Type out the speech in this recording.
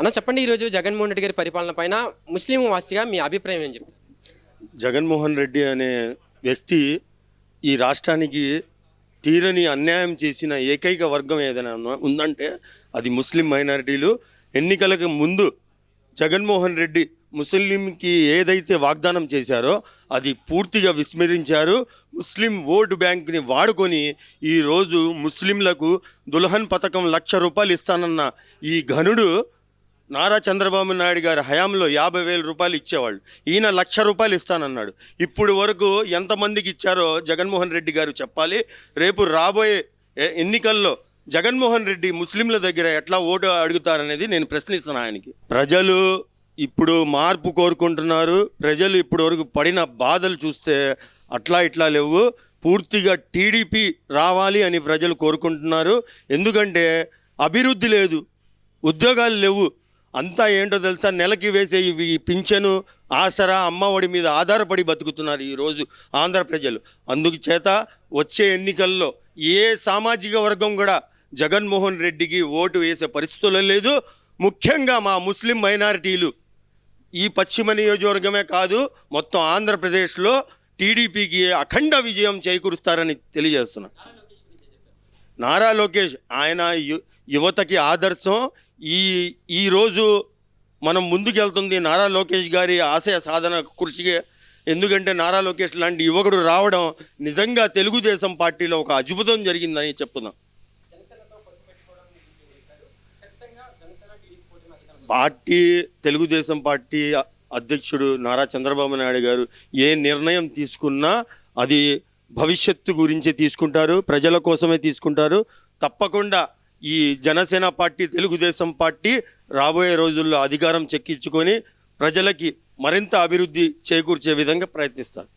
అన్న చెప్పండి ఈరోజు జగన్మోహన్ రెడ్డి గారి పరిపాలన పైన ముస్లిం వాసిగా మీ అభిప్రాయం ఏం చెప్తారు? జగన్మోహన్ రెడ్డి అనే వ్యక్తి ఈ రాష్ట్రానికి తీరని అన్యాయం చేసిన ఏకైక వర్గం ఏదైనా ఉందంటే అది ముస్లిం మైనారిటీలు. ఎన్నికలకు ముందు జగన్మోహన్ రెడ్డి ముస్లింకి ఏదైతే వాగ్దానం చేశారో అది పూర్తిగా విస్మరించారు. ముస్లిం ఓటు బ్యాంక్ని వాడుకొని ఈరోజు ముస్లింలకు దుల్హన్ పథకం లక్ష రూపాయలు ఇస్తానన్న ఈ ఘనుడు నారా చంద్రబాబు నాయుడు గారి హయాంలో యాభై వేల రూపాయలు ఇచ్చేవాళ్ళు. ఈయన లక్ష రూపాయలు ఇస్తానన్నాడు. ఇప్పుడు వరకు ఎంతమందికి ఇచ్చారో జగన్మోహన్ రెడ్డి గారు చెప్పాలి. రేపు రాబోయే ఎన్నికల్లో జగన్మోహన్ రెడ్డి ముస్లింల దగ్గర ఎట్లా ఓటు అడుగుతారనేది నేను ప్రశ్నిస్తున్నాను ఆయనకి. ప్రజలు ఇప్పుడు మార్పు కోరుకుంటున్నారు. ప్రజలు ఇప్పుడు వరకు పడిన బాధలు చూస్తే అట్లా ఇట్లా లేవు. పూర్తిగా టీడీపీ రావాలి అని ప్రజలు కోరుకుంటున్నారు. ఎందుకంటే అభివృద్ధి లేదు ఉద్యోగాలు లేవు అంతా ఏంటో తెలుసా? నెలకి వేసే ఇవి ఈ పింఛను ఆసరా అమ్మఒడి మీద ఆధారపడి బతుకుతున్నారు ఈరోజు ఆంధ్ర ప్రజలు. అందుకు చేత వచ్చే ఎన్నికల్లో ఏ సామాజిక వర్గం కూడా జగన్మోహన్ రెడ్డికి ఓటు వేసే పరిస్థితుల్లో లేదు. ముఖ్యంగా మా ముస్లిం మైనారిటీలు. ఈ పశ్చిమ నియోజకవర్గమే కాదు మొత్తం ఆంధ్రప్రదేశ్లో టీడీపీకి అఖండ విజయం చేకూరుస్తారని తెలియజేస్తున్నాను నారా లోకేష్ ఆయన యు- యువతకి ఆదర్శం. ఈ ఈరోజు మనం ముందుకెళ్తుంది నారా లోకేష్ గారి ఆశయ సాధన కృషికి. ఎందుకంటే నారా లోకేష్ లాంటి యువకుడు రావడం నిజంగా తెలుగుదేశం పార్టీలో ఒక అద్భుతం జరిగిందని చెప్తున్నాం పార్టీ తెలుగుదేశం పార్టీ అధ్యక్షుడు నారా చంద్రబాబు నాయుడు గారు ఏ నిర్ణయం తీసుకున్నా అది భవిష్యత్తు గురించి తీసుకుంటారు ప్రజల కోసమే తీసుకుంటారు. తప్పకుండా ఈ జనసేన పార్టీ తెలుగుదేశం పార్టీ రాబోయే రోజుల్లో అధికారం చెక్కించుకొని ప్రజలకి మరింత అభివృద్ధి చేకూర్చే విధంగా ప్రయత్నిస్తారు.